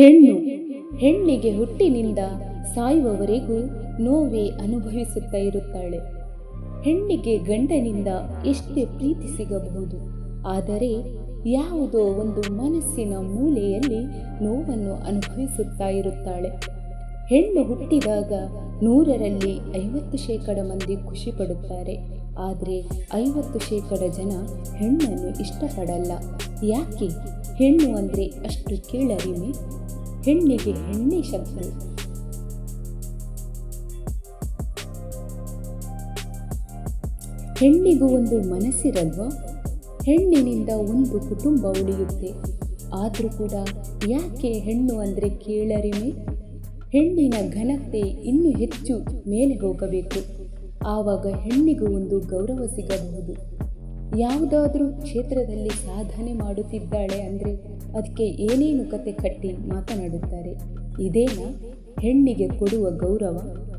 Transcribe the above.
ಹೆಣ್ಣು ಹೆಣ್ಣಿಗೆ ಹುಟ್ಟಿನಿಂದ ಸಾಯುವವರೆಗೂ ನೋವೇ ಅನುಭವಿಸುತ್ತಾ ಇರುತ್ತಾಳೆ. ಹೆಣ್ಣಿಗೆ ಗಂಡನಿಂದ ಎಷ್ಟೇ ಪ್ರೀತಿ ಸಿಗಬಹುದು, ಆದರೆ ಯಾವುದೋ ಒಂದು ಮನಸ್ಸಿನ ಮೂಲೆಯಲ್ಲಿ ನೋವನ್ನು ಅನುಭವಿಸುತ್ತಾ ಇರುತ್ತಾಳೆ. ಹೆಣ್ಣು ಹುಟ್ಟಿದಾಗ ನೂರರಲ್ಲಿ ಐವತ್ತು ಶೇಕಡ ಮಂದಿ ಖುಷಿ ಪಡುತ್ತಾರೆ, ಆದರೆ ಐವತ್ತು ಶೇಕಡ ಜನ ಹೆಣ್ಣನ್ನು ಇಷ್ಟಪಡಲ್ಲ. ಯಾಕೆ? ಹೆಣ್ಣು ಅಂದರೆ ಅಷ್ಟು ಕೀಳರಿಮೆ. ಹೆಣ್ಣಿಗೆ ಹೆಣ್ಣೇ ಶಬ್ದ. ಹೆಣ್ಣಿಗೂ ಒಂದು ಮನಸ್ಸಿರಲ್ವ? ಹೆಣ್ಣಿನಿಂದ ಒಂದು ಕುಟುಂಬ ಉಳಿಯುತ್ತೆ. ಆದರೂ ಕೂಡ ಯಾಕೆ ಹೆಣ್ಣು ಅಂದರೆ ಕೀಳರಿಮೆ? ಹೆಣ್ಣಿನ ಘನತೆ ಇನ್ನೂ ಹೆಚ್ಚು ಮೇಲೆ ಹೋಗಬೇಕು. ಆವಾಗ ಹೆಣ್ಣಿಗೂ ಒಂದು ಗೌರವ ಸಿಗಬಹುದು. ಯಾವುದಾದ್ರೂ ಕ್ಷೇತ್ರದಲ್ಲಿ ಸಾಧನೆ ಮಾಡುತ್ತಿದ್ದಾಳೆ ಅಂದರೆ ಅದಕ್ಕೆ ಏನೇನು ಕತೆ ಕಟ್ಟಿ ಮಾತನಾಡುತ್ತಾರೆ. ಇದೇನಾ? ಹೆಣ್ಣಿಗೆ ಕೊಡುವ ಗೌರವ.